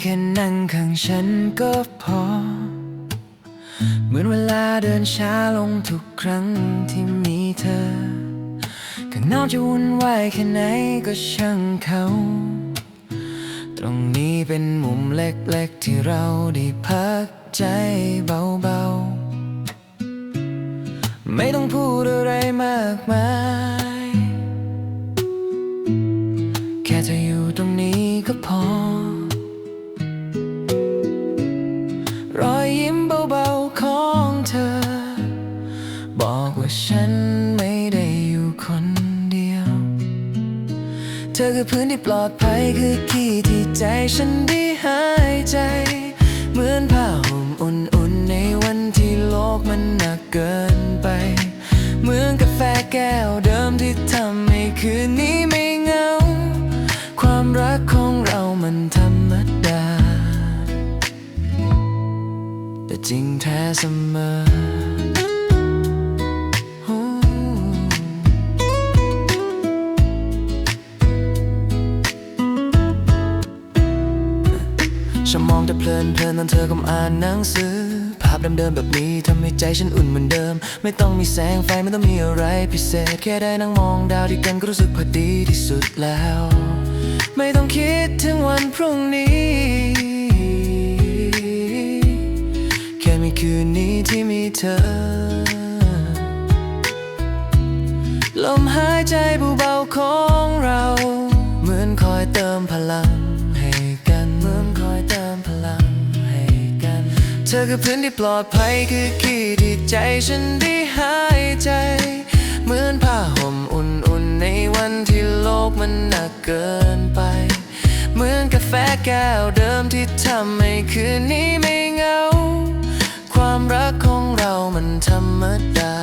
แค่นั่งข้างฉันก็พอ เหมือนเวลาเดินช้าลงทุกครั้งที่มีเธอ ข้างนอกจะวุ่นวายแค่ไหนก็ช่างเขา ตรงนี้เป็นมุมเล็กๆที่เราได้พักใจเบาๆ ไม่ต้องพูด ฉันไม่ได้อยู่คนเดียว เธอคือพื้นที่ปลอดภัยคือที่ที่ใจฉันได้หายใจ เหมือนผ้าห่มอุ่นๆ ในวันที่โลกมันหนักเกินไป เหมือนกาแฟแก้วเดิมที่ทำให้คืนนี้ไม่เหงา ความรักของเรามันธรรมดา แต่จริงแท้เสมอ ฉันมองแต่เพลินเพลินตอนเธอกำลังอ่านหนังสือ ภาพเดิมๆแบบนี้ทำให้ใจฉันอุ่นเหมือนเดิม ไม่ต้องมีแสงไฟไม่ต้องมีอะไรพิเศษ แค่ได้นั่งมองดาวที่กันก็รู้สึกพอดีที่สุดแล้ว ไม่ต้องคิดถึงวันพรุ่งนี้ แค่มีคืนนี้ที่มีเธอ ลมหายใจเบาๆของเรา คือพื้นที่ปลอดภัยคือที่ที่ใจฉันได้หายใจ เหมือนผ้าห่มอุ่นๆ ในวันที่โลกมันหนักเกินไป เหมือนกาแฟแก้วเดิมที่ทำให้คืนนี้ไม่เหงา ความรักของเรามันธรรมดา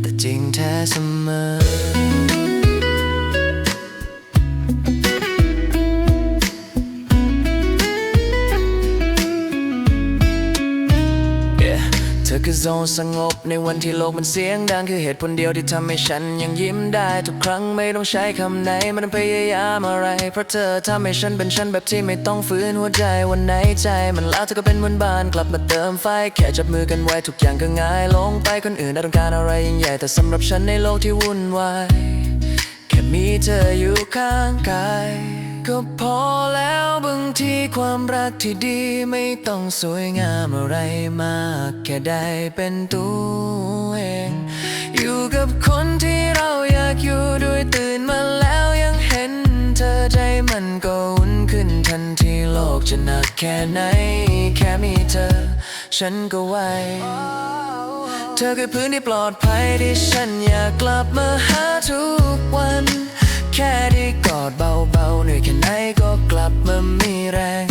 แต่จริงแท้เสมอ อคือโซนสงบในวันที่โลกมันเสียงดัง คือเหตุผลเดียวที่ทำให้ฉันยังยิ้มได้ ทุกครั้งไม่ต้องใช้คำไหน มันพยายามอะไร เพราะเธอทำให้ฉันเป็นฉันแบบที่ไม่ต้องฝืนหัวใจวันไหนใจ มันแล้วเธอก็เป็นเหมือนบานกลับมาเติมไฟ แค่จับมือกันไว้ทุกอย่างก็ง่าย ลงไปคนอื่นต้องการอะไรยิ่งใหญ่แต่สำหรับฉันในโลกที่วุ่นวายแค่มีเธออยู่ข้างกายก็พอแล้วบาง ทีความรักที่ดีไม่ต้องสวยงามอะไรมาก แค่ได้เป็นตัวเอง อยู่กับคนที่เราอยากอยู่ด้วยตื่นมาแล้วยังเห็น เธอใจมันก็อุ่นขึ้นทันทีโลกจะหนักแค่ไหน แค่มีเธอ ฉันก็ไหวเธอคือพื้นที่ปลอดภัยที่ฉันอยากกลับมาหาทุกวัน แค่ได้กอดเบาๆเหนื่อยแค่ไหนก็กลับมามี แรง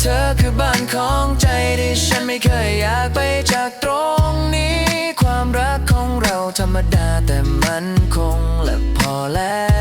เธอคือบ้านของใจที่ฉันไม่เคยอยากไปจากตรงนี้ ความรักของเราธรรมดาแต่มันคงและพอแล้ว